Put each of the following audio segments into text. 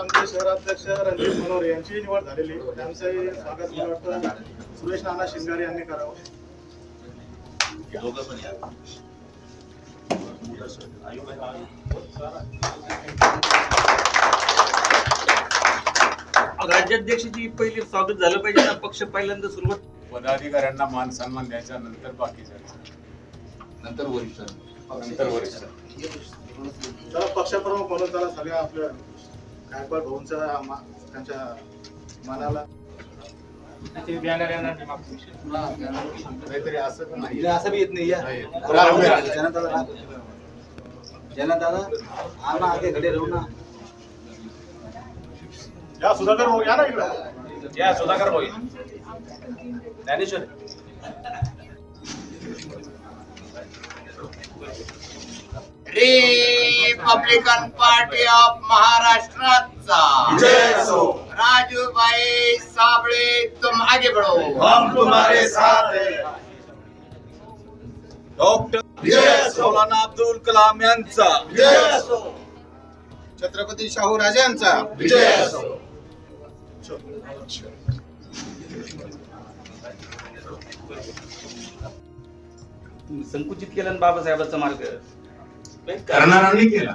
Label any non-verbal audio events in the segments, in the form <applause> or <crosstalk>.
आमचे शहराध्यक्ष रणजित मनोरे यांची निवड झालेली. त्यांचंही स्वागत मला वाटतं. सुरेश नाना शिंगारे यांनी करावं. राज्याध्यक्षाची पहिली स्वागत झालं पाहिजे ना पक्ष पहिल्यांदा सुरुवात. पदाधिकाऱ्यांना मान सन्मान द्यायचा नंतर बाकी जायचं. नंतर वरिष्ठ. नंतर वरिष्ठ. तर पक्षप्रमुख म्हणून त्याला सगळ्या आपल्या गायकवाड भाऊंच्या मा- त्यांच्या मनाला. काहीतरी असं पण नाही असं बी येत नाही. जनता जनता आना आगे खड़े रहो ना. या सुधाकर भाऊ या ना इकडं. या Sudhakar Dnyaneshwar. Republican party of महाराष्ट्राचा राजूभाई साबळे तुम आगे बढ़ो. हम तुम्हारे साथ हैं. डॉक्टर मौलाना अब्दुल कलाम यांचा. छत्रपती शाहू राजांचा विजय असो. संकुचित केलं ना बाबासाहेबांचा मार्ग. करणाऱ्यांनी केला.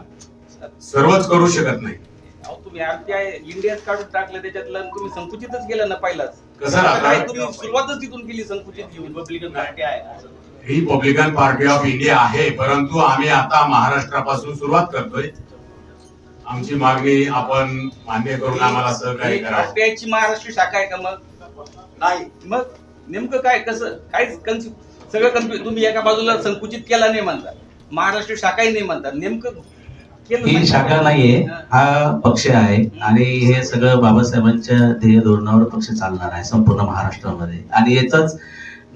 सर्वच करू शकत नाही. अहो तुम्ही आरटीआय इंडियाच काढून टाकलं त्याच्यातलं आणि तुम्ही संकुचितच केलं ना पहिलाच. कसं तुम्ही सुरुवातच तिथून केली संकुचित रिपब्लिकन पार्टी आहे. रिपब्लिकन पार्टी ऑफ इंडिया आहे परंतु आम्ही आता महाराष्ट्रापासून सुरुवात करतोय. आमची मागणी आपण मान्य करून आम्हाला सहकार्य करावं आरटीआयची महाराष्ट्र शाखा आहे का मग? नाही. मग नेमकं काय कसं काय कन्फ्यु- सगळं कन्फ्युज तुम्ही एका बाजूला संकुचित केला नाही म्हणता. महाराष्ट्र शाखाही नाही म्हणता नेमकं ही नाही. शाखा नाहीये. हा. पक्ष आहे. आणि हे सगळं बाबासाहेबांच्या ध्येय धोरणावर पक्ष चालणार आहे संपूर्ण महाराष्ट्रामध्ये. आणि याचाच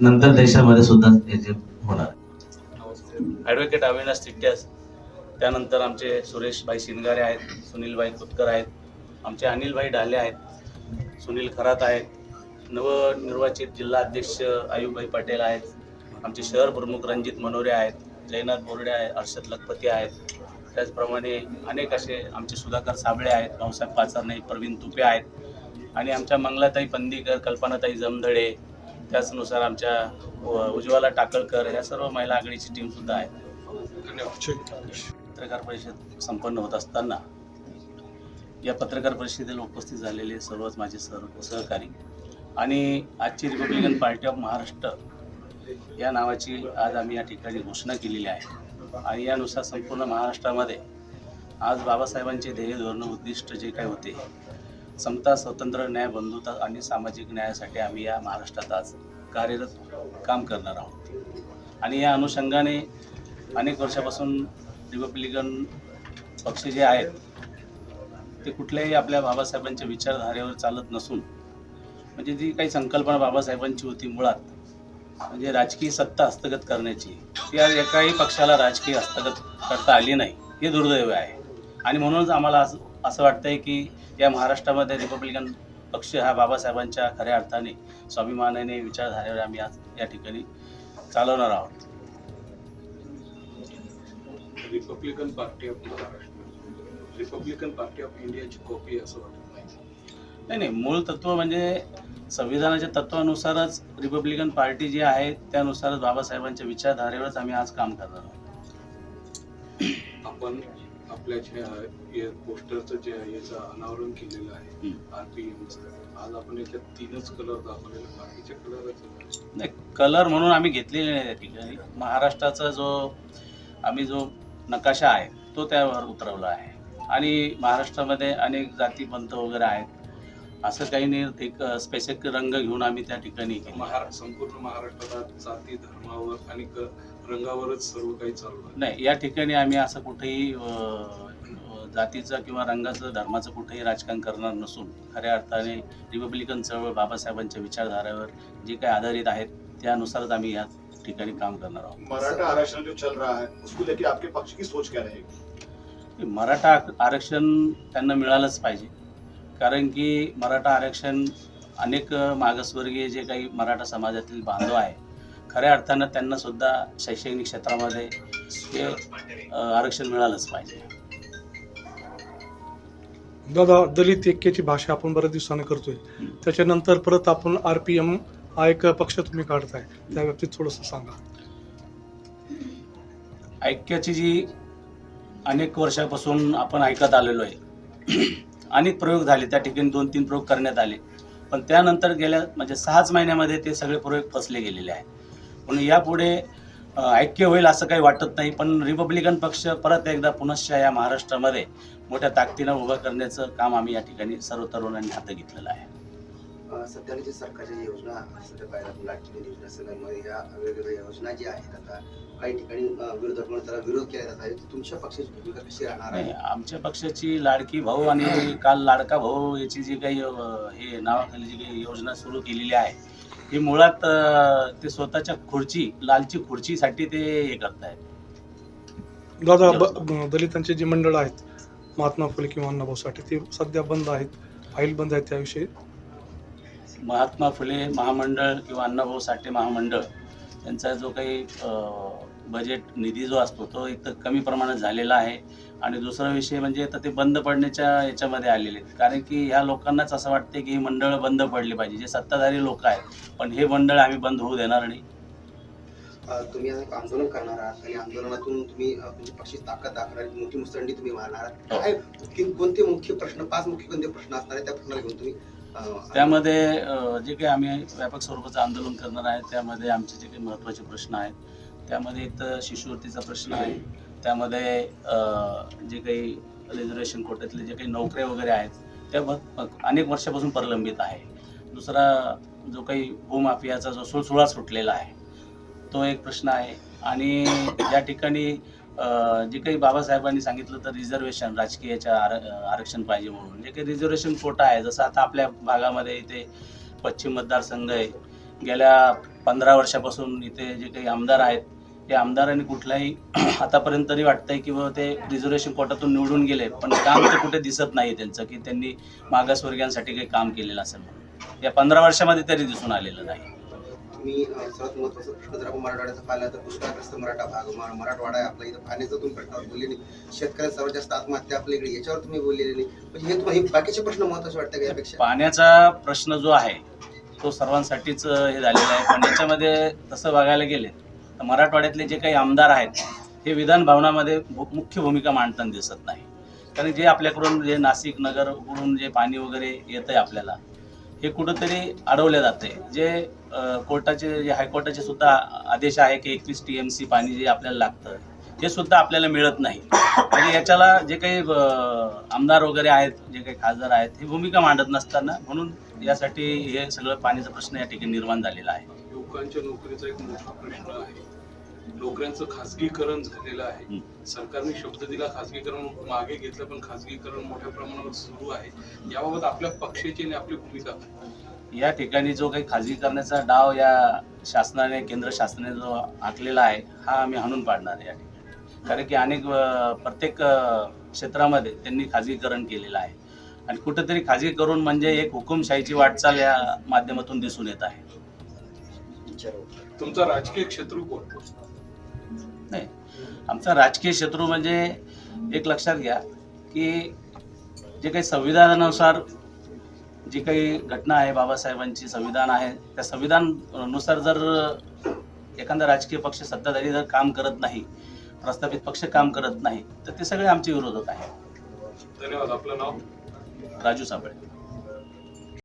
नंतर देशामध्ये सुद्धा याचे होणार ॲडव्होकेट अविनाश तिट्यास त्यानंतर आमचे सुरेशभाई शिंगारे आहेत सुनीलभाई कुतकर आहेत आमचे अनिलभाई ढाले आहेत सुनील खरात आहेत नवनिर्वाचित जिल्हा अध्यक्ष आयुबभाई पटेल आहेत आमचे शहर प्रमुख रणजित मनोरे आहेत जयनाथ बोर्डे आहे हर्षद लखपती आहेत. त्याचप्रमाणे अनेक असे आमचे सुधाकर साबळे आहेत भाऊसाहेब पाचारणे प्रवीण तुपे आहेत. आणि आमच्या मंगलाताई पंदीकर कल्पनाताई जमधडे त्याचनुसार आमच्या उज्ज्वला टाकळकर या सर्व महिला आघाडीची टीम सुद्धा आहे पत्रकार परिषद संपन्न होत असताना या पत्रकार परिषदेला उपस्थित झालेले सर्वच माझे सर सहकारी आणि आजची रिपब्लिकन पार्टी ऑफ महाराष्ट्र या नावाची आज आम्ही या ठिकाणी घोषणा केलेली आहे. आणि यानुसार संपूर्ण महाराष्ट्रामध्ये आज बाबासाहेबांचे ध्येय धोरण उद्दिष्ट जे काही होते समता स्वतंत्र न्याय बंधुता आणि सामाजिक न्यायासाठी आम्ही या महाराष्ट्रात आज कार्यरत काम करणार आहोत. आणि या अनुषंगाने अनेक वर्षापासून रिपब्लिकन पक्ष जे आहेत ते कुठल्याही आपल्या बाबासाहेबांच्या विचारधारेवर चालत नसून म्हणजे जी काही संकल्पना बाबासाहेबांची होती मुळात म्हणजे राजकीय सत्ता हस्तगत करण्याची ती आज एकाही पक्षाला राजकीय हस्तगत करता आली नाही हे दुर्दैव आहे. आणि म्हणूनच आम्हाला असं असं वाटतंय की या महाराष्ट्रामध्ये रिपब्लिकन पक्ष हा बाबासाहेबांच्या खऱ्या अर्थाने स्वाभिमानाने विचारधारेवर आम्ही आज या ठिकाणी चालवणार आहोत. Republican party of Maharashtra republican party of इंडियाची कॉपी असं वाटत नाही. नाही नाही मूळ तत्व म्हणजे संविधानाच्या तत्वानुसारच रिपब्लिकन पार्टी जी आहे त्यानुसारच बाबासाहेबांच्या विचारधारेवरच आम्ही आज काम करणार आहोत. आपण आपल्या जे पोस्टरचं जे आहे याचं अनावरण केलेलं आहे हम्म. आरपीएम आज आपण याच्यात तीनच कलर दाखवलेले बाकीचे कलरच नाही कलर म्हणून आम्ही घेतलेले नाही त्या ठिकाणी. महाराष्ट्राचा जो आम्ही जो नकाशा आहे तो त्यावर उतरवला आहे. आणि महाराष्ट्रामध्ये अनेक जाती पंथ वगैरे आहेत. असं काही नाही. एक स्पेसिफिक रंग घेऊन आम्ही त्या ठिकाणी महाराष्ट्र संपूर्ण महाराष्ट्रात जाती धर्मावर आणि क- रंगावरच सर्व काही चालू नाही या ठिकाणी आम्ही असं कुठेही जातीचं किंवा रंगाचं धर्माचं कुठेही राजकारण करणार नसून खऱ्या अर्थाने रिपब्लिकन चळवळ बाबासाहेबांच्या विचारधारेवर जे काही आधारित आहेत त्यानुसारच आम्ही या ठिकाणी काम करणार आहोत. मराठा आरक्षण जो चल रहा है उसको लेके आपके पक्ष की सोच क्या रहेगी? मराठा आरक्षण त्यांना मिळालंच पाहिजे. कारण की मराठा आरक्षण अनेक मागासवर्गीय जे काही मराठा समाजातील बांधव आहे खऱ्या अर्थानं त्यांना सुद्धा शैक्षणिक क्षेत्रामध्ये हे आरक्षण मिळालंच पाहिजे. दादा दलित ऐक्याची भाषा आपण बऱ्याच दिवसाने करतोय. त्याच्यानंतर परत आपण आर पी एम हा एक पक्ष तुम्ही काढताय. त्या बाबतीत थोडंसं सांगा. ऐक्याची जी अनेक वर्षापासून आपण ऐकत आलेलो आहे अनेक प्रयोग झाले. त्या ठिकाणी दोन तीन प्रयोग करण्यात आले. पण त्यानंतर गेल्या म्हणजे सहाच महिन्यामध्ये ते सगळे प्रयोग फसले गेलेले आहे म्हणून यापुढे ऐक्य होईल असं काही वाटत नाही. पण रिपब्लिकन पक्ष परत एकदा पुनश्च या महाराष्ट्रामध्ये मोठ्या ताकदीनं उभं करण्याचं काम आम्ही या ठिकाणी सर्व तरुणांनी हात घेतलेलं आहे. सध्याला जी सरकारच्या योजना सध्या पाहिला लाटकी योजना सगळ्यांमध्ये या वेगवेगळ्या योजना ज्या आहेत आता काही ठिकाणी विरोधक म्हणून त्याला विरोध केला जात आहे. तुमच्या पक्षाची भूमिका कशी राहणार आहे? आमच्या पक्षाची लाडकी भाऊ आणि काल लाडका भाऊ याची जी काही हे नावाखाली जी काही योजना सुरू केलेली आहे ही मुळात ते स्वतःच्या खुर्ची लालची खुर्चीसाठी ते हे करतायत. दादा दलितांचे जे मंडळ आहेत महात्मा फुले किंवा अण्णाभाऊसाठी ते सध्या बंद आहेत फाईल बंद आहेत त्याविषयी. महात्मा फुले महामंडळ किंवा अण्णाभाऊ साठे महामंडळ यांचा जो काही बजेट निधी जो असतो तो एक तर कमी प्रमाणात झालेला आहे. आणि दुसरा विषय म्हणजे आता ते बंद पडण्याच्या याच्यामध्ये आलेले आहेत. कारण की ह्या लोकांनाच असं वाटते की ही मंडळ बंद पडली पाहिजे. जे सत्ताधारी लोक आहेत पण हे मंडळ आम्ही बंद होऊ देणार नाही. तुम्ही आंदोलन करणार आहात आणि आंदोलनातून तुम्ही तुमची पक्षी ताकद दाखवणार मोठी मुसंडी तुम्ही मारणार आहात. काय कि- कोणते मुख्य प्रश्न पाच मुख्य कोणते प्रश्न असणार त्या प्रश्नाला घेऊन तुम्ही हो. त्यामध्ये जे काही आम्ही व्यापक स्वरूपाचं आंदोलन करणार आहे त्यामध्ये आमचे जे काही महत्त्वाचे प्रश्न आहेत त्यामध्ये इथं तर शिष्यवृत्तीचा प्रश्न आहे त्यामध्ये जे काही रिझर्वेशन कोट्यातले जे काही नोकऱ्या वगैरे आहेत त्या अनेक वर्षापासून प्रलंबित आहे. दुसरा जो काही भूमाफियाचा जो सुळसुळा सुटलेला आहे तो एक प्रश्न आहे. आणि ज्या ठिकाणी जे काही बाबासाहेबांनी सांगितलं तर रिझर्वेशन राजकीयाच्या आर आरक्षण पाहिजे म्हणून. जे काही रिझर्वेशन कोटा आहे जसं आता आपल्या भागामध्ये इथे पश्चिम मतदारसंघ आहे. गेल्या पंधरा वर्षापासून इथे जे काही आमदार आहेत ते आमदारांनी कुठलाही <clears throat> आतापर्यंत तरी वाटतंय की बाबा ते रिझर्वेशन कोटातून निवडून गेले पण काम ते कुठे दिसत नाही त्यांचं की त्यांनी मागासवर्गीयांसाठी काही काम केलेलं असेल म्हणून. या पंधरा वर्षामध्ये तरी दिसून आलेलं नाही. तुम्ही सर्वात महत्त्वाचं प्रश्न जर आपण मराठवाड्याचा पाहिला तर दुष्काळग्रस्त मराठा भाग म- मराठवाडा आहे आपला इथं पाण्याचा तुम्ही प्रश्नावर बोलले नाही शेतकऱ्यांचा सर्वात जास्त आत्महत्या आपल्या इकडे याच्यावर तुम्ही बोललेले. नाही म्हणजे हे तुम्हाला बाकीचे प्रश्न महत्त्वाचे वाटतं का यापेक्षा? पाण्याचा प्रश्न जो आहे तो सर्वांसाठीच हे झालेला आहे. पण याच्यामध्ये तसं बघायला गेले तर मराठवाड्यातले जे काही आमदार आहेत हे विधान भवनामध्ये भू- मुख्य भूमिका मांडताना दिसत नाही. कारण जे आपल्याकडून जे नाशिक नगरकडून जे पाणी वगैरे येतं आहे आपल्याला हे कुठंतरी अडवलं जाते जे कोर्टाचे जे हायकोर्टाचे सुद्धा आदेश आहे की एकवीस टी एम सी पाणी जे आपल्याला लागतं हे सुद्धा आपल्याला मिळत नाही. म्हणजे याच्याला जे काही आमदार वगैरे आहेत जे काही खासदार आहेत हे भूमिका मांडत नसताना म्हणून यासाठी हे सगळं पाण्याचा प्रश्न या ठिकाणी निर्माण झालेला आहे. युवकांच्या नोकरीचा एक मोठा प्रश्न आहे. नोकऱ्यांचं खासगीकरण झालेलं आहे. सरकारने शब्द दिला खासगीकरण मागे घेतलं पण खासगीकरण मोठ्या प्रमाणावर सुरू आहे. याबाबत आपल्या पक्षाची आणि आपली भूमिका? या ठिकाणी जो काही खाजगीकरणाचा डाव या शासनाने केंद्र शासनाने जो आखलेला आहे हा आम्ही हाणून पाडणार आहे या ठिकाणी. कारण की अनेक प्रत्येक क्षेत्रामध्ये त्यांनी खाजगीकरण केलेलं आहे. आणि कुठेतरी खाजगी करून म्हणजे एक हुकुमशाहीची वाटचाल या माध्यमातून दिसून येत आहे. तुमचा राजकीय क्षेत्र नाही. आमचा राजकीय शत्रू म्हणजे एक लक्षात घ्या की जे काही संविधानानुसार जी काही घटना आहे बाबासाहेबांची संविधान आहे त्या संविधानानुसार जर एखादा राजकीय पक्ष सत्ताधारी जर काम करत नाही प्रस्थापित पक्ष काम करत नाही तर ते सगळे आमचे विरोधक आहेत. धन्यवाद. आपलं नाव? राजू साबळे.